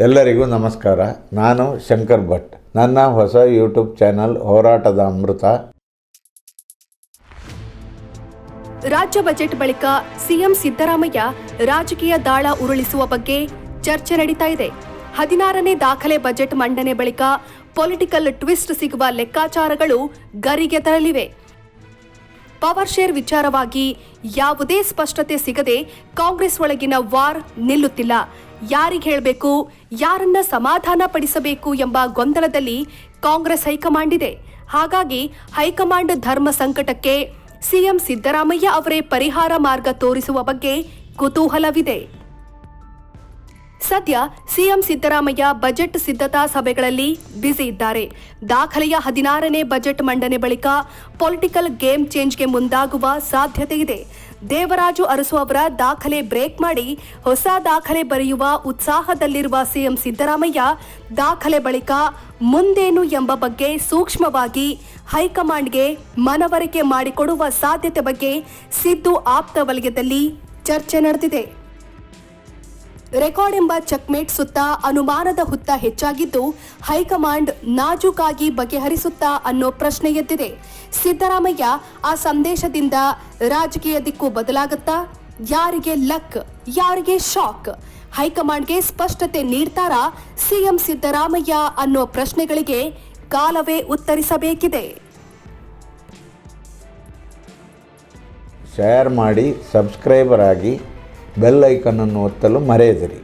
ಎಲ್ಲರಿಗೂ ನಮಸ್ಕಾರ. ನಾನು ಶಂಕರ್ ಭಟ್. ನನ್ನ ಹೊಸ ಯೂಟ್ಯೂಬ್ ಚಾನಲ್ ಹೋರಾಟದ ಅಮೃತ. ರಾಜ್ಯ ಬಜೆಟ್ ಬಳಿಕ ಸಿಎಂ ಸಿದ್ದರಾಮಯ್ಯ ರಾಜಕೀಯ ದಾಳ ಉರುಳಿಸುವ ಬಗ್ಗೆ ಚರ್ಚೆ ನಡೀತಾ ಇದೆ. ಹದಿನಾರನೇ ದಾಖಲೆ ಬಜೆಟ್ ಮಂಡನೆ ಬಳಿಕ ಪೊಲಿಟಿಕಲ್ ಟ್ವಿಸ್ಟ್ ಸಿಗುವ ಲೆಕ್ಕಾಚಾರಗಳು ಗರಿಗೆ ತರಲಿವೆ. ಪವರ್ ಶೇರ್ ವಿಚಾರವಾಗಿ ಯಾವುದೇ ಸ್ಪಷ್ಟತೆ ಸಿಗದೆ ಕಾಂಗ್ರೆಸ್ ಒಳಗಿನ ವಾರ್ ನಿಲ್ಲುತ್ತಿಲ್ಲ. ಯಾರಿಗೆ ಹೇಳಬೇಕು, ಯಾರನ್ನ ಸಮಾಧಾನ ಪಡಿಸಬೇಕು ಎಂಬ ಗೊಂದಲದಲ್ಲಿ ಕಾಂಗ್ರೆಸ್ ಹೈಕಮಾಂಡ್ ಇದೆ. ಹಾಗಾಗಿ ಹೈಕಮಾಂಡ್ ಧರ್ಮ ಸಂಕಟಕ್ಕೆ ಸಿಎಂ ಸಿದ್ದರಾಮಯ್ಯ ಅವರೇ ಪರಿಹಾರ ಮಾರ್ಗ ತೋರಿಸುವ ಬಗ್ಗೆ ಕುತೂಹಲವಿದೆ. ಸದ್ಯ ಸಿಎಂ ಸಿದ್ದರಾಮಯ್ಯ ಬಜೆಟ್ ಸಿದ್ಧತಾ ಸಭೆಗಳಲ್ಲಿ ಬ್ಯುಸಿ ಇದ್ದಾರೆ. ದಾಖಲೆಯ ಹದಿನಾರನೇ ಬಜೆಟ್ ಮಂಡನೆ ಬಳಿಕ ಪೊಲಿಟಿಕಲ್ ಗೇಮ್ ಚೇಂಜ್ಗೆ ಮುಂದಾಗುವ ಸಾಧ್ಯತೆ ಇದೆ. ದೇವರಾಜು ಅರಸು ಅವರ ದಾಖಲೆ ಬ್ರೇಕ್ ಮಾಡಿ ಹೊಸ ದಾಖಲೆ ಬರೆಯುವ ಉತ್ಸಾಹದಲ್ಲಿರುವ ಸಿಎಂ ಸಿದ್ದರಾಮಯ್ಯ ದಾಖಲೆ ಬಳಿಕ ಮುಂದೇನು ಎಂಬ ಬಗ್ಗೆ ಸೂಕ್ಷ್ಮವಾಗಿ ಹೈಕಮಾಂಡ್ಗೆ ಮನವರಿಕೆ ಮಾಡಿಕೊಡುವ ಸಾಧ್ಯತೆ ಬಗ್ಗೆ ಸಿದ್ದು ಆಪ್ತ ವಲಯದಲ್ಲಿ ಚರ್ಚೆ ನಡೆದಿದೆ. ರೆಕಾರ್ಡ್ ಎಂಬ ಚೆಕ್ಮೇಟ್ ಸುತ್ತ ಅನುಮಾನದ ಹುತ್ತ ಹೆಚ್ಚಾಗಿದ್ದು, ಹೈಕಮಾಂಡ್ ನಾಜೂಕಾಗಿ ಬಗೆಹರಿಸುತ್ತಾ ಅನ್ನೋ ಪ್ರಶ್ನೆ ಎದ್ದಿದೆ. ಸಿದ್ದರಾಮಯ್ಯ, ಆ ಸಂದೇಶದಿಂದ ರಾಜಕೀಯ ದಿಕ್ಕು ಬದಲಾಗುತ್ತಾ? ಯಾರಿಗೆ ಲಕ್, ಯಾರಿಗೆ ಶಾಕ್? ಹೈಕಮಾಂಡ್ಗೆ ಸ್ಪಷ್ಟತೆ ನೀಡ್ತಾರಾ ಸಿಎಂ ಸಿದ್ದರಾಮಯ್ಯ ಅನ್ನೋ ಪ್ರಶ್ನೆಗಳಿಗೆ ಕಾಲವೇ ಉತ್ತರಿಸಬೇಕಿದೆ. ಶೇರ್ ಮಾಡಿ, ಸಬ್ಸ್ಕ್ರೈಬರ್ ಆಗಿ ಬೆಲ್ ಐಕನನ್ನು ಒತ್ತಲು ಮರೆಯದಿರಿ.